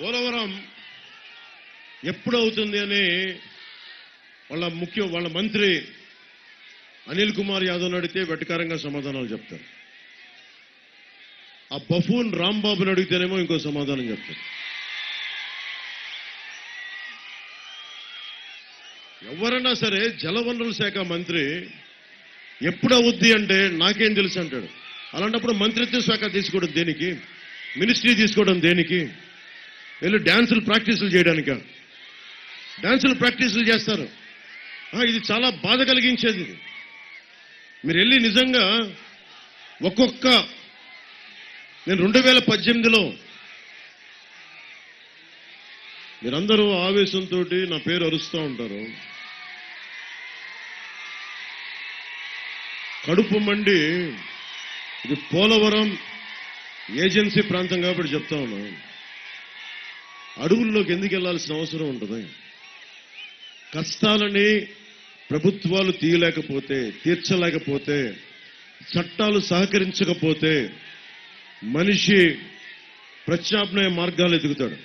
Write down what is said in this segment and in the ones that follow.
పోలవరం ఎప్పుడు అవుతుంది అని వాళ్ళ ముఖ్య వాళ్ళ మంత్రి అనిల్ కుమార్ యాదవ్ అడిగితే వెటకారంగా సమాధానాలు చెప్తారు. ఆ బఫూన్ రాంబాబుని అడిగితేనేమో ఇంకో సమాధానం చెప్తారు. ఎవరైనా సరే జలవనరుల శాఖ మంత్రి ఎప్పుడు అవుద్ది అంటే నాకేం తెలుసు అంటాడు. అలాంటప్పుడు మంత్రిత్వ శాఖ తీసుకోవడం దేనికి? మినిస్ట్రీ తీసుకోవడం దేనికి? వెళ్ళి డ్యాన్సులు ప్రాక్టీసులు చేయడానిక? డ్యాన్సులు ప్రాక్టీసులు చేస్తారు. ఇది చాలా బాధ కలిగించేది. ఇది మీరు వెళ్ళి నిజంగా ఒక్కొక్క నేను రెండు వేల పద్దెనిమిదిలో మీరందరూ ఆవేశంతో నా పేరు అరుస్తూ ఉంటారు. కడుపు మండి ఇది పోలవరం ఏజెన్సీ ప్రాంతం కాబట్టి చెప్తా ఉన్నాను. అడుగుల్లోకి ఎందుకు వెళ్ళాల్సిన అవసరం ఉంటుంది? కష్టాలని ప్రభుత్వాలు తీయలేకపోతే తీర్చలేకపోతే చట్టాలు సహకరించకపోతే మనిషి ప్రత్యామ్నాయ మార్గాలు ఎదుగుతాడు.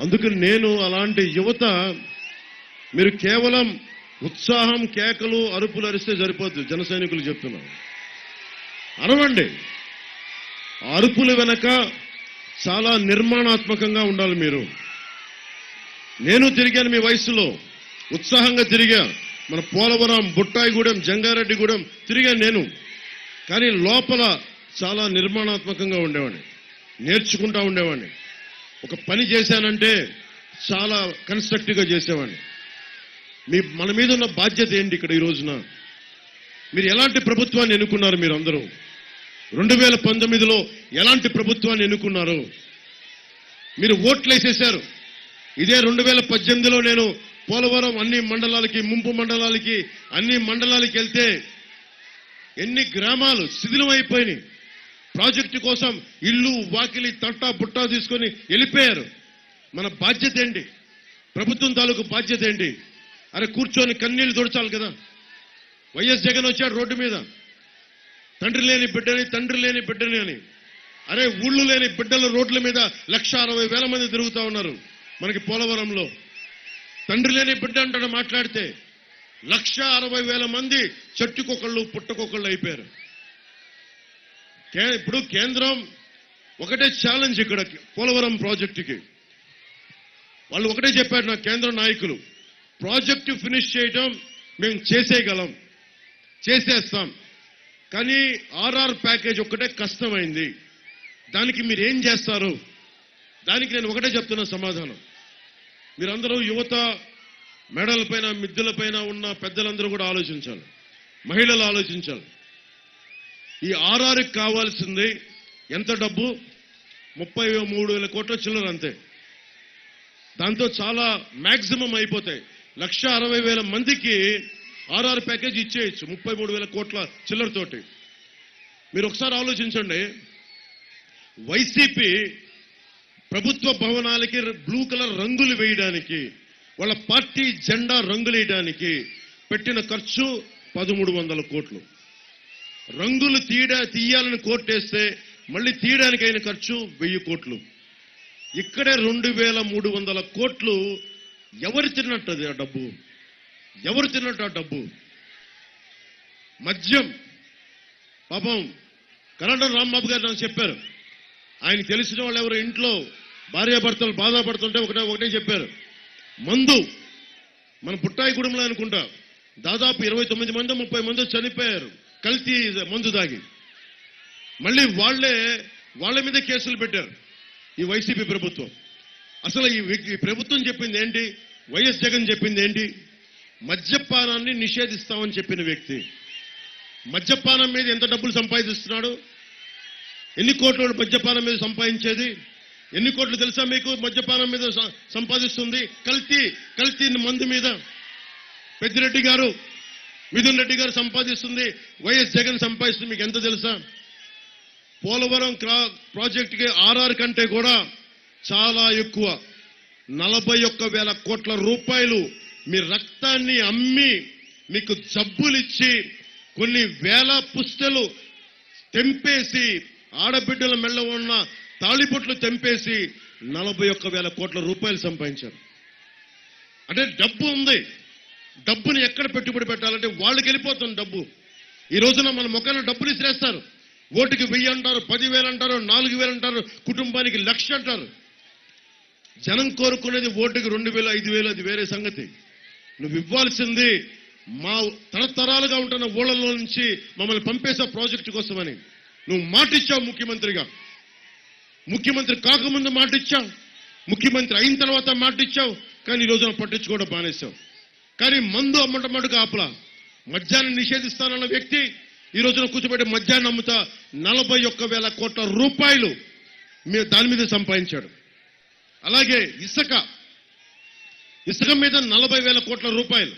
అందుకని నేను అలాంటి యువత మీరు కేవలం ఉత్సాహం కేకలు అరుపులు అరిస్తే సరిపోద్దు జన సైనికులు చెప్తున్నాను. అరవండి. అరుపులు వెనక చాలా నిర్మాణాత్మకంగా ఉండాలి మీరు. నేను తిరిగాను మీ వయసులో. ఉత్సాహంగా తిరిగా. మన పోలవరం బుట్టాయిగూడెం జంగారెడ్డిగూడెం తిరిగాను నేను. కానీ లోపల చాలా నిర్మాణాత్మకంగా ఉండేవాడిని. నేర్చుకుంటా ఉండేవాడిని. ఒక పని చేశానంటే చాలా కన్స్ట్రక్టివ్గా చేసేవాడిని. మీ మన మీద ఉన్న బాధ్యత ఏంటి ఇక్కడ ఈ రోజున? మీరు ఎలాంటి ప్రభుత్వాన్ని ఎన్నుకున్నారు మీరు అందరూ రెండు వేల పంతొమ్మిదిలో ఎలాంటి ప్రభుత్వాన్ని ఎన్నుకున్నారు? మీరు ఓట్లు వేసేశారు. ఇదే రెండు వేల పద్దెనిమిదిలో నేను పోలవరం అన్ని మండలాలకి ముంపు మండలాలకి అన్ని మండలాలకి వెళ్తే ఎన్ని గ్రామాలు శిథిలం అయిపోయినాయి. ప్రాజెక్టు కోసం ఇల్లు వాకిలి తట్టా బుట్టా తీసుకొని వెళ్ళిపోయారు. మన బాధ్యత ఏంటి? ప్రభుత్వం తాలూకు బాధ్యత ఏంటి? అరే కూర్చొని కన్నీళ్ళు దొడచాలి కదా. వైఎస్ జగన్ వచ్చాడు రోడ్డు మీద. తండ్రి లేని బిడ్డని తండ్రి లేని బిడ్డని అని. అరే ఊళ్ళు లేని బిడ్డల రోడ్ల మీద లక్ష అరవై వేల మంది తిరుగుతూ ఉన్నారు మనకి పోలవరంలో. తండ్రి లేని బిడ్డ అంటాడు మాట్లాడితే లక్ష అరవై వేల మంది చెట్టుకొకళ్ళు పుట్టకొకళ్ళు అయిపోయారు. ఇప్పుడు కేంద్రం ఒకటే ఛాలెంజ్ ఇక్కడ పోలవరం ప్రాజెక్టుకి. వాళ్ళు ఒకటే చెప్పారు నా కేంద్ర నాయకులు ప్రాజెక్టు ఫినిష్ చేయటం మేము చేసేయగలం చేసేస్తాం. కానీ ఆర్ఆర్ ప్యాకేజ్ ఒక్కటే కష్టమైంది. దానికి మీరు ఏం చేస్తారు? దానికి నేను ఒకటే చెప్తున్న సమాధానం. మీరందరూ యువత మెడలపైన మిద్దులపైన ఉన్న పెద్దలందరూ కూడా ఆలోచించాలి. మహిళలు ఆలోచించాలి. ఈ ఆర్ఆర్కి కావాల్సింది ఎంత డబ్బు? ముప్పై మూడు వేల కోట్ల చిల్లర అంతే. దాంతో చాలా మ్యాక్సిమం అయిపోతాయి. లక్ష అరవై వేల మందికి ఆర్ఆర్ ప్యాకేజ్ ఇచ్చేయచ్చు ముప్పై మూడు వేల కోట్ల చిల్లరతోటి. మీరు ఒకసారి ఆలోచించండి. వైసీపీ ప్రభుత్వ భవనాలకి బ్లూ కలర్ రంగులు వేయడానికి వాళ్ళ పార్టీ జెండా రంగులు వేయడానికి పెట్టిన ఖర్చు పదమూడు వందల కోట్లు. రంగులు తీయడా తీయాలని కోర్టేస్తే మళ్ళీ తీయడానికి అయిన ఖర్చు వెయ్యి కోట్లు. ఇక్కడే రెండు వేల మూడు వందల కోట్లు ఎవరు తిన్నట్టు ఆ డబ్బు? ఎవరు తిన్నట్టు ఆ డబ్బు? మద్యం. పాపం కలెక్టర్ రాంబాబు గారు నాకు చెప్పారు. ఆయన తెలిసిన వాళ్ళు ఎవరు ఇంట్లో భార్యాభర్తలు బాధపడుతుంటే ఒకటే ఒకటే చెప్పారు. మందు. మన పుట్టాయి కుటుంబంలో అనుకుంటా. దాదాపు ఇరవై తొమ్మిది మంది ముప్పై మంది చనిపోయారు. కల్తీ మందు దాగి మళ్ళీ వాళ్ళే వాళ్ళ మీద కేసులు పెట్టారు. ఈ వైసీపీ ప్రభుత్వం. అసలు ఈ ఈ ప్రభుత్వం చెప్పింది ఏంటి? వైఎస్ జగన్ చెప్పింది ఏంటి? మద్యపానాన్ని నిషేధిస్తామని చెప్పిన వ్యక్తి. మద్యపానం మీద ఎంత డబ్బులు సంపాదిస్తున్నాడు? ఎన్ని కోట్లు మద్యపానం మీద సంపాదించేది? ఎన్ని కోట్లు తెలుసా మీకు? మద్యపానం మీద సంపాదిస్తుంది కల్తీ కల్తీ మందు మీద. పెద్దిరెడ్డి గారు మిథున్ రెడ్డి గారు సంపాదిస్తుంది వైఎస్ జగన్ సంపాదిస్తుంది మీకు ఎంత తెలుసా? పోలవరం ప్రాజెక్టుకి ఆర్ఆర్ కంటే కూడా చాలా ఎక్కువ. నలభై ఒక్క వేల కోట్ల రూపాయలు మీ రక్తాన్ని అమ్మి మీకు జబ్బులిచ్చి కొన్ని వేల పుస్తలు తెంపేసి ఆడబిడ్డల మెళ్ళ ఉన్న తాళిబొట్లు తెంపేసి నలభై ఒక్క వేల కోట్ల రూపాయలు సంపాదించారు. అంటే డబ్బు ఉంది. డబ్బుని ఎక్కడ పెట్టుబడి పెట్టాలంటే వాళ్ళకి వెళ్ళిపోతుంది డబ్బు. ఈ రోజున మన ముఖాన్ని డబ్బులు ఇసిరేస్తారు. ఓటుకి వెయ్యి అంటారు పదివేలు అంటారు నాలుగు వేలు అంటారు కుటుంబానికి లక్ష అంటారు. జనం కోరుకునేది ఓటుకి రెండు వేలు ఐదు వేలు అది వేరే సంగతి. నువ్వు ఇవ్వాల్సింది మా తరతరాలుగా ఉంటున్న ఊళ్ళలో నుంచి మమ్మల్ని పంపేసే ప్రాజెక్టు కోసమని. నువ్వు మాటిచ్చావు ముఖ్యమంత్రిగా. ముఖ్యమంత్రి కాకముందు మాటిచ్చావు. ముఖ్యమంత్రి అయిన తర్వాత మాటిచ్చావు. కానీ ఈ రోజున పట్టించుకోవడం బానేశావు కానీ మందు అమ్మట మటుకు ఆపలా. మద్యాన్ని నిషేధిస్తానన్న వ్యక్తి ఈ రోజున కూర్చోబెట్టి మద్యాన్ని అమ్ముతా నలభై ఒక్క వేల కోట్ల రూపాయలు మీరు దాని మీద సంపాదించాడు. అలాగే ఇసుక ఇసుక మీద నలభై వేల కోట్ల రూపాయలు.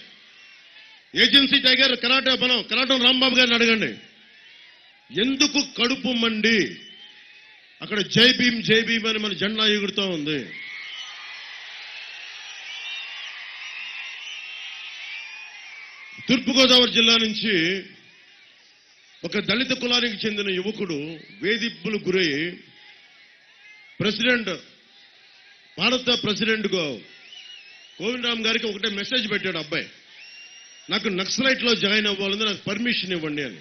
ఏజెన్సీ టైగర్ కరాటే బలం కరాటం రాంబాబు గారిని అడగండి. ఎందుకు కడుపు మండి? అక్కడ జై భీమ్ జై భీమ్ అని మన జెండా ఎగురుతూ ఉంది. తూర్పుగోదావరి జిల్లా నుంచి ఒక దళిత కులానికి చెందిన యువకుడు వేధింపులు గురై ప్రెసిడెంట్ భారత ప్రెసిడెంట్ కోవిందరామ్ గారికి ఒకటే మెసేజ్ పెట్టాడు అబ్బాయి. నాకు నక్సలైట్లో జాయిన్ అవ్వాలని నాకు పర్మిషన్ ఇవ్వండి అని.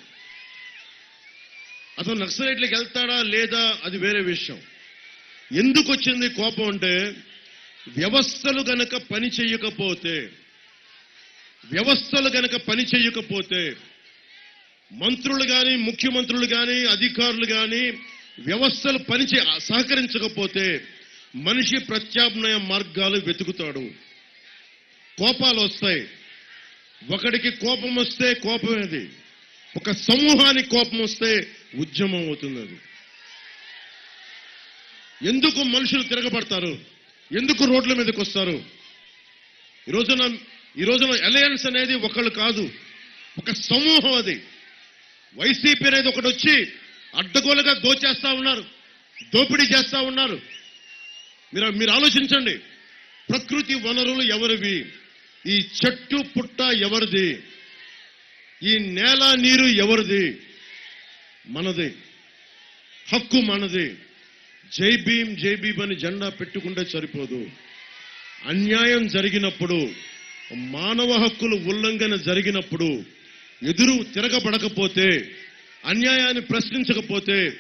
అతను నక్సలైట్లకు వెళ్తాడా లేదా అది వేరే విషయం. ఎందుకు వచ్చింది కోపం అంటే వ్యవస్థలు గనక పని చేయకపోతే వ్యవస్థలు గనక పని చేయకపోతే మంత్రులు కానీ ముఖ్యమంత్రులు కానీ అధికారులు కానీ వ్యవస్థలు పని చే సహకరించకపోతే మనిషి ప్రత్యామ్నాయ మార్గాలు వెతుకుతాడు. కోపాలు వస్తాయి. ఒకడికి కోపం వస్తే కోపమేది ఒక సమూహానికి కోపం వస్తే ఉద్యమం అవుతుంది అది. ఎందుకు మనుషులు తిరగబడతారు? ఎందుకు రోడ్ల మీదకి వస్తారు? ఈ రోజున ఈ రోజున అలయన్స్ అనేది ఒకళ్ళు కాదు. ఒక సమూహం అది. వైసీపీ అనేది ఒకటి వచ్చి అడ్డగోలుగా దోచేస్తా ఉన్నారు. దోపిడీ చేస్తా ఉన్నారు. మీరు మీరు ఆలోచించండి. ప్రకృతి వనరులు ఎవరివి? ఈ చెట్టు పుట్ట ఎవరిది? ఈ నేల నీరు ఎవరిది? మనది. హక్కు మనది. జై భీమ్ జై భీమ్ అని జెండా పెట్టుకుంటే సరిపోదు. అన్యాయం జరిగినప్పుడు మానవ హక్కులు ఉల్లంఘన జరిగినప్పుడు ఎదురు తిరగబడకపోతే అన్యాయాన్ని ప్రశ్నించకపోతే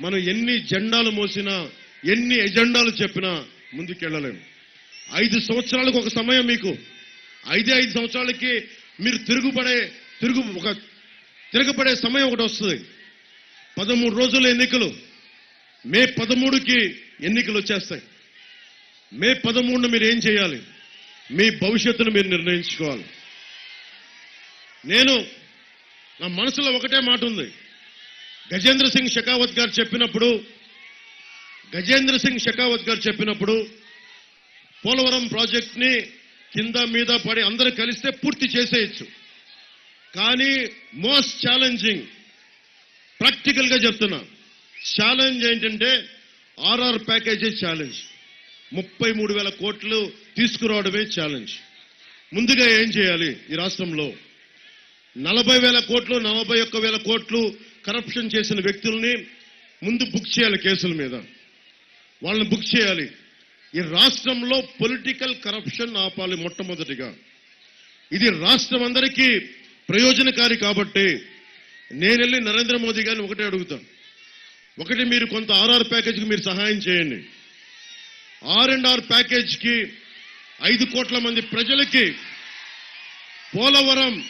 మనం ఎన్ని జెండాలు మోసినా ఎన్ని ఎజెండాలు చెప్పినా ముందుకెళ్ళలేము ఐదు సంవత్సరాలకు ఒక సమయం మీకు. ఐదే ఐదు సంవత్సరాలకి మీరు తిరుగుపడే తిరుగు ఒక తిరగబడే సమయం ఒకటి వస్తుంది. పదమూడు రోజుల ఎన్నికలు. మే పదమూడుకి ఎన్నికలు వచ్చేస్తాయి. మే పదమూడున మీరు ఏం చేయాలి? మీ భవిష్యత్తును మీరు నిర్ణయించుకోవాలి. నేను నా మనసులో ఒకటే మాట ఉంది. గజేంద్ర సింగ్ షెకావత్ గారు చెప్పినప్పుడు గజేంద్ర సింగ్ షెకావత్ గారు చెప్పినప్పుడు పోలవరం ప్రాజెక్ట్ని కింద మీద పడి అందరూ కలిస్తే పూర్తి చేసేయచ్చు. కానీ మోస్ట్ ఛాలెంజింగ్ ప్రాక్టికల్గా చెప్తున్నా ఛాలెంజ్ ఏంటంటే ఆర్ఆర్ ప్యాకేజీ ఛాలెంజ్. ముప్పై మూడు వేల కోట్లు తీసుకురావడమే ఛాలెంజ్. ముందుగా ఏం చేయాలి ఈ రాష్ట్రంలో? నలభై వేల కోట్లు నలభై ఒక్క వేల కోట్లు కరప్షన్ చేసిన వ్యక్తుల్ని ముందు బుక్ చేయాలి కేసుల మీద. వాళ్ళని బుక్ చేయాలి. ఈ రాష్ట్రంలో పొలిటికల్ కరప్షన్ ఆపాలి మొట్టమొదటిగా. ఇది రాష్ట్రం అందరికీ ప్రయోజనకారి కాబట్టి నేను వెళ్ళి నరేంద్ర మోదీ గారిని ఒకటే అడుగుతాను ఒకటి మీరు కొంత ఆర్ఆర్ ప్యాకేజ్కి మీరు సహాయం చేయండి. ఆర్ అండ్ ఆర్ ప్యాకేజ్కి ఐదు కోట్ల మంది ప్రజలకి పోలవరం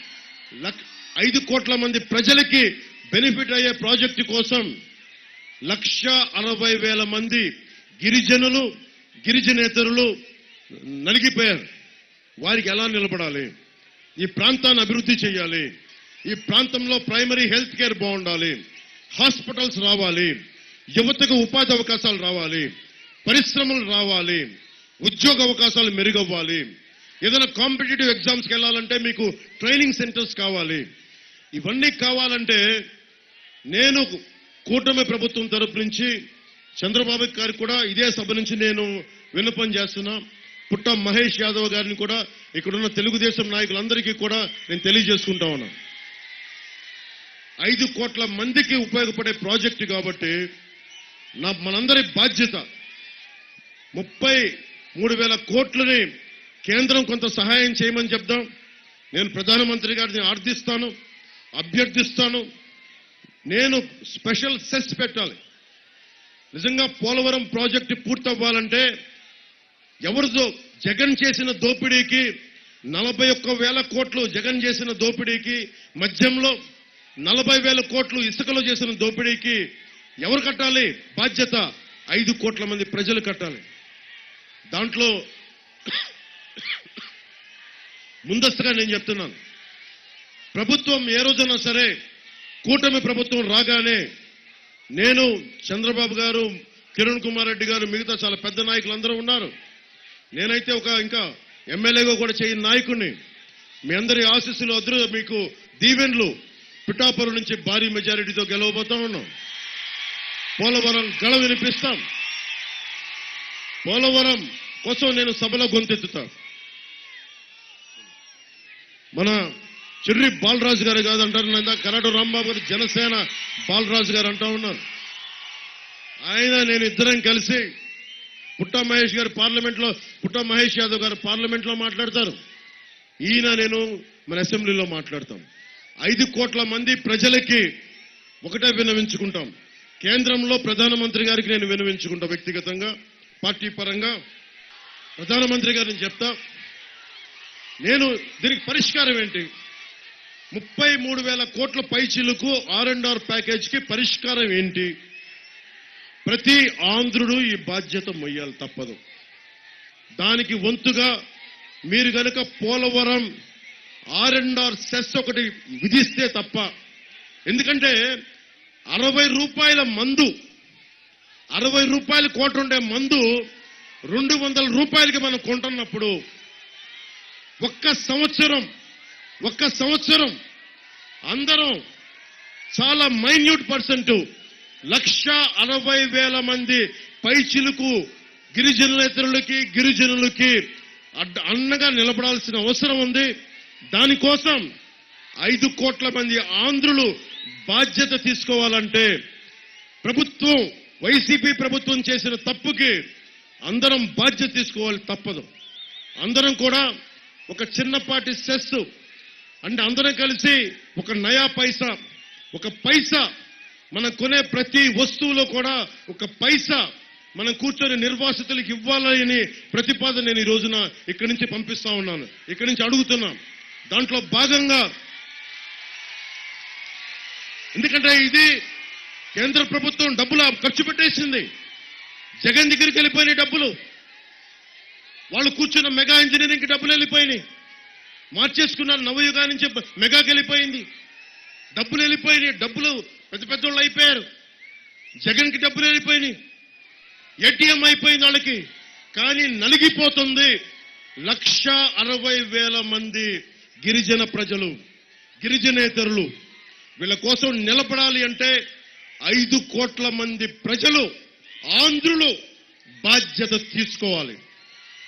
లక్- ఐదు కోట్ల మంది ప్రజలకి బెనిఫిట్ అయ్యే ప్రాజెక్టు కోసం లక్ష అరవై వేల మంది గిరిజనులు గిరిజనేతరులు నలిగిపోయారు. వారికి ఎలా నిలబడాలి? ఈ ప్రాంతాన్ని అభివృద్ధి చేయాలి. ఈ ప్రాంతంలో ప్రైమరీ హెల్త్ కేర్ బాగుండాలి. హాస్పిటల్స్ రావాలి. యువతకు ఉపాధి అవకాశాలు రావాలి. పరిశ్రమలు రావాలి. ఉద్యోగ అవకాశాలు మెరుగవ్వాలి. ఏదైనా కాంపిటేటివ్ ఎగ్జామ్స్కి వెళ్ళాలంటే మీకు ట్రైనింగ్ సెంటర్స్ కావాలి. ఇవన్నీ కావాలంటే నేను కూటమి ప్రభుత్వం తరపు నుంచి చంద్రబాబు గారికి కూడా ఇదే సభ నుంచి నేను విన్నపం చేస్తున్నా. పుట్ట మహేష్ యాదవ్ గారిని కూడా ఇక్కడున్న తెలుగుదేశం నాయకులందరికీ కూడా నేను తెలియజేసుకుంటా ఉన్నా. ఐదు కోట్ల మందికి ఉపయోగపడే ప్రాజెక్టు కాబట్టి నా మనందరి బాధ్యత ముప్పై మూడు వేల కోట్లని కేంద్రం కొంత సహాయం చేయమని చెప్దాం. నేను ప్రధానమంత్రి గారిని ఆర్థిస్తాను అభ్యర్థిస్తాను. నేను స్పెషల్ సెస్ పెట్టాలి. నిజంగా పోలవరం ప్రాజెక్టు పూర్తవ్వాలంటే ఎవరిదో జగన్ చేసిన దోపిడీకి నలభై ఒక్క వేల కోట్లు జగన్ చేసిన దోపిడీకి మధ్యంలో నలభై వేల కోట్లు ఇసుకలో చేసిన దోపిడీకి ఎవరు కట్టాలి? బాధ్యత ఐదు కోట్ల మంది ప్రజలు కట్టాలి. దాంట్లో ముందస్తుగా నేను చెప్తున్నాను. ప్రభుత్వం ఏ రోజైనా సరే కూటమి ప్రభుత్వం రాగానే నేను చంద్రబాబు గారు కిరణ్ కుమార్ రెడ్డి గారు మిగతా చాలా పెద్ద నాయకులు అందరూ ఉన్నారు. నేనైతే ఒక ఇంకా ఎమ్మెల్యేగా కూడా చేయని నాయకుడిని మీ అందరి ఆశీస్సులు అదృ మీకు దీవెన్లు పిఠాపురం నుంచి భారీ మెజారిటీతో గెలవబోతా ఉన్నాం. పోలవరం గళ వినిపిస్తాం. పోలవరం కోసం నేను సభలో గొంతెత్తుతా. మన చిర్రి బాలరాజు గారు కాదంటారు. నేను కరాడు రాంబాబు గారు జనసేన బాలరాజు గారు అంటూ ఉన్నారు ఆయన నేను ఇద్దరం కలిసి పుట్ట మహేష్ గారు పార్లమెంట్లో పుట్ట మహేష్ యాదవ్ గారు పార్లమెంట్లో మాట్లాడతారు. ఈయన నేను మన అసెంబ్లీలో మాట్లాడతాం. ఐదు కోట్ల మంది ప్రజలకి ఒకటే విన్నవించుకుంటాం కేంద్రంలో ప్రధానమంత్రి గారికి నేను విన్నవించుకుంటా వ్యక్తిగతంగా పార్టీ పరంగా. ప్రధానమంత్రి గారిని చెప్తా. నేను దీనికి పరిష్కారం ఏంటి? ముప్పై మూడు వేల కోట్ల పైచీలకు ఆర్ అండ్ ఆర్ ప్యాకేజ్కి పరిష్కారం ఏంటి? ప్రతి ఆంధ్రుడు ఈ బాధ్యత మొయ్యాలి తప్పదు. దానికి వంతుగా మీరు కనుక Polavaram R and R cess ఒకటి విధిస్తే తప్ప ఎందుకంటే అరవై రూపాయల మందు అరవై రూపాయల కోట ఉండే మందు రెండు వందల రూపాయలకి మనం కొంటున్నప్పుడు ఒక్క సంవత్సరం ఒక్క సంవత్సరం అందరం చాలా మైన్యూట్ పర్సెంట్ లక్ష అరవై వేల మంది పైచిలుకు గిరిజనులేతరులకి గిరిజనులకి అడ్డ అన్నగా నిలబడాల్సిన అవసరం ఉంది. దానికోసం ఐదు కోట్ల మంది ఆంధ్రులు బాధ్యత తీసుకోవాలంటే ప్రభుత్వం వైసీపీ ప్రభుత్వం చేసిన తప్పుకి అందరం బాధ్యత తీసుకోవాలి తప్పదు. అందరం కూడా ఒక చిన్నపాటి సెస్ అంటే అందరం కలిసి ఒక నయా పైసా ఒక పైసా మనం కొనే ప్రతి వస్తువులో కూడా ఒక పైసా మనం కూర్చొని నిర్వాసితులకు ఇవ్వాలని ప్రతిపాదన నేను ఈ రోజున ఇక్కడి నుంచి పంపిస్తా ఉన్నాను. ఇక్కడి నుంచి అడుగుతున్నాం దాంట్లో భాగంగా ఎందుకంటే ఇది కేంద్ర ప్రభుత్వం డబ్బులు ఖర్చు పెట్టేసింది. జగన్ దగ్గరికి వెళ్ళిపోయినాయి డబ్బులు. వాళ్ళు కూర్చున్న మెగా ఇంజనీరింగ్కి డబ్బులు వెళ్ళిపోయినాయి. మార్చేసుకున్నారు నవయుగా నుంచి మెగాకి వెళ్ళిపోయింది. డబ్బులు వెళ్ళిపోయినాయి. డబ్బులు పెద్ద పెద్ద వాళ్ళు అయిపోయారు. జగన్కి డబ్బులు వెళ్ళిపోయినాయి. ఏటీఎం అయిపోయింది వాళ్ళకి. కానీ నలిగిపోతుంది. లక్ష అరవై వేల మంది గిరిజన ప్రజలు గిరిజనేతరులు వీళ్ళ కోసం నిలబడాలి అంటే ఐదు కోట్ల మంది ప్రజలు ఆంధ్రులు బాధ్యత తీసుకోవాలి.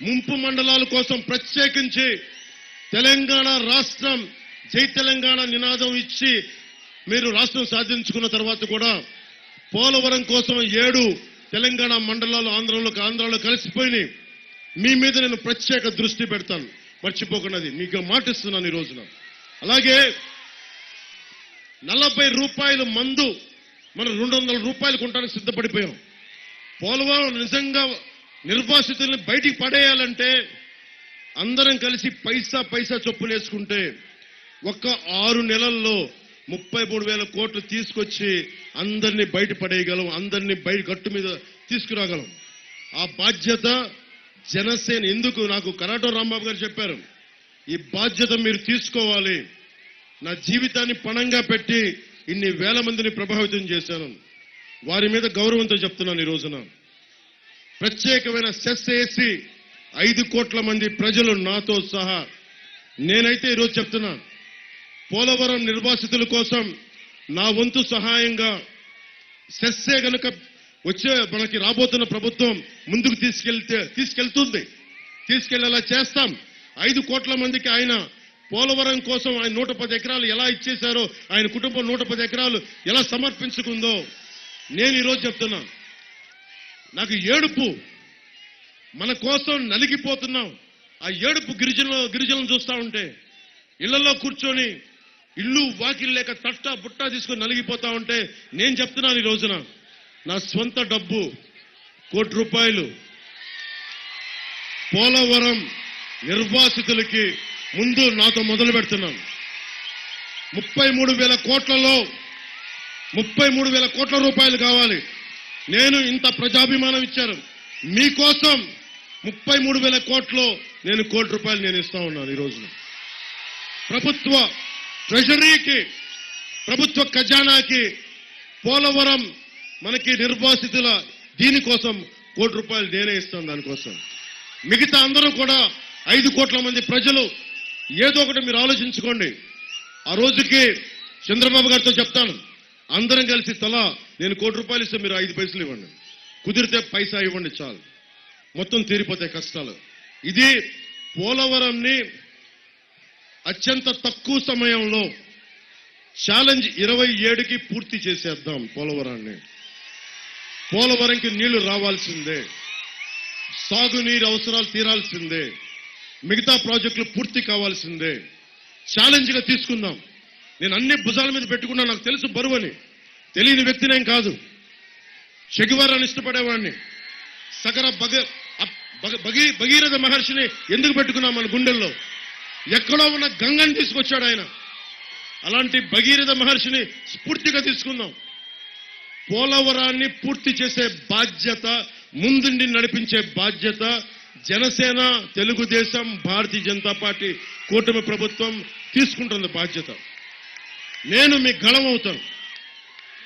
ముంపు మండలాల కోసం ప్రత్యేకించి తెలంగాణ రాష్ట్రం జై తెలంగాణ నినాదం ఇచ్చి మీరు రాష్ట్రం సాధించుకున్న తర్వాత కూడా పోలవరం కోసం ఏడు తెలంగాణ మండలాలు ఆంధ్రలో ఆంధ్రాలో కలిసిపోయినాయి మీ మీద నేను ప్రత్యేక దృష్టి పెడతాను. మర్చిపోకున్నది మీకు మాటిస్తున్నాను ఈ రోజున. అలాగే నలభై రూపాయలు మందు మనం రెండు వందల రూపాయలు కొనడానికి సిద్ధపడిపోయాం. పోలవరం నిజంగా నిర్వాసితుల్ని బయటికి పడేయాలంటే అందరం కలిసి పైసా పైసా చొప్పులు వేసుకుంటే ఒక్క ఆరు నెలల్లో ముప్పై మూడు వేల కోట్లు తీసుకొచ్చి అందరినీ బయట పడేయగలం అందరినీ బయట గట్టు మీద తీసుకురాగలం. ఆ బాధ్యత జనసేన ఎందుకు? నాకు కరాటో రాంబాబు గారు చెప్పారు ఈ బాధ్యత మీరు తీసుకోవాలి. నా జీవితాన్ని పణంగా పెట్టి ఇన్ని వేల మందిని ప్రభావితం చేశాను. వారి మీద గౌరవంతో చెప్తున్నాను ఈ రోజున. ప్రత్యేకమైన సెస్ వేసి ఐదు కోట్ల మంది ప్రజలు నాతో సహా నేనైతే ఈరోజు చెప్తున్నా పోలవరం నిర్వాసితుల కోసం నా వంతు సహాయంగా సెస్సే గనుక వచ్చే మనకి రాబోతున్న ప్రభుత్వం ముందుకు తీసుకెళ్తే తీసుకెళ్తుంది. తీసుకెళ్ళేలా చేస్తాం. ఐదు కోట్ల మందికి ఆయన పోలవరం కోసం ఆయన నూట పది ఎకరాలు ఎలా ఇచ్చేశారో ఆయన కుటుంబం నూట పది ఎకరాలు ఎలా సమర్పించుకుందో నేను ఈరోజు చెప్తున్నా. నాకు ఏడుపు మన కోసం నలిగిపోతున్నాం. ఆ ఏడుపు గిరిజనులు గిరిజనులు చూస్తూ ఉంటే ఇళ్ళలో కూర్చొని ఇల్లు వాకిల్ లేక తట్ట బుట్ట తీసుకొని నలిగిపోతా ఉంటే నేను చెప్తున్నాను ఈ రోజున నా స్వంత డబ్బు కోటి రూపాయలు పోలవరం నిర్వాసితులకి ముందు నాతో మొదలు పెడుతున్నాను. ముప్పై మూడు వేల కోట్లలో ముప్పై మూడు వేల కోట్ల రూపాయలు కావాలి. నేను ఇంత ప్రజాభిమానం ఇచ్చాను. మీకోసం ముప్పై మూడు వేల కోట్లు నేను కోటి రూపాయలు నేను ఇస్తా ఉన్నాను ఈ రోజున. ప్రభుత్వ ట్రెజరీకి ప్రభుత్వ ఖజానాకి పోలవరం మనకి నిర్వాసితుల దీనికోసం కోటి రూపాయలు నేనే ఇస్తాను దానికోసం. మిగతా అందరూ కూడా ఐదు కోట్ల మంది ప్రజలు ఏదో ఒకటి మీరు ఆలోచించుకోండి. ఆ రోజుకి చంద్రబాబు గారితో చెప్తాను. అందరం కలిసి తల నేను కోటి రూపాయలు ఇస్తే మీరు ఐదు పైసలు ఇవ్వండి. కుదిరితే పైసా ఇవ్వండి చాలు. మొత్తం తీరిపోతాయి కష్టాలు. ఇది పోలవరంని అత్యంత తక్కువ సమయంలో ఛాలెంజ్ ఇరవై ఏడుకి పూర్తి చేసేద్దాం పోలవరాన్ని. పోలవరంకి నీళ్ళు రావాల్సిందే. సాగునీరు అవసరాలు తీరాల్సిందే. మిగతా ప్రాజెక్టులు పూర్తి కావాల్సిందే. ఛాలెంజ్గా తీసుకుందాం. నేను అన్ని భుజాల మీద పెట్టుకున్నా నాకు తెలుసు బరువు అని. తెలియని వ్యక్తినేం కాదు. శగివారాన్ని ఇష్టపడేవాడిని. సగర బగ బగ- భగీ భగీరథ మహర్షిని ఎందుకు పెట్టుకున్నాం మన గుండెల్లో? ఎక్కడో ఉన్న గంగని తీసుకొచ్చాడు ఆయన. అలాంటి భగీరథ మహర్షిని స్ఫూర్తిగా తీసుకుందాం. పోలవరాన్ని పూర్తి చేసే బాధ్యత ముందుండి నడిపించే బాధ్యత జనసేన తెలుగుదేశం భారతీయ జనతా పార్టీ కూటమి ప్రభుత్వం తీసుకుంటుంది బాధ్యత. నేను మీ గళం అవుతాను.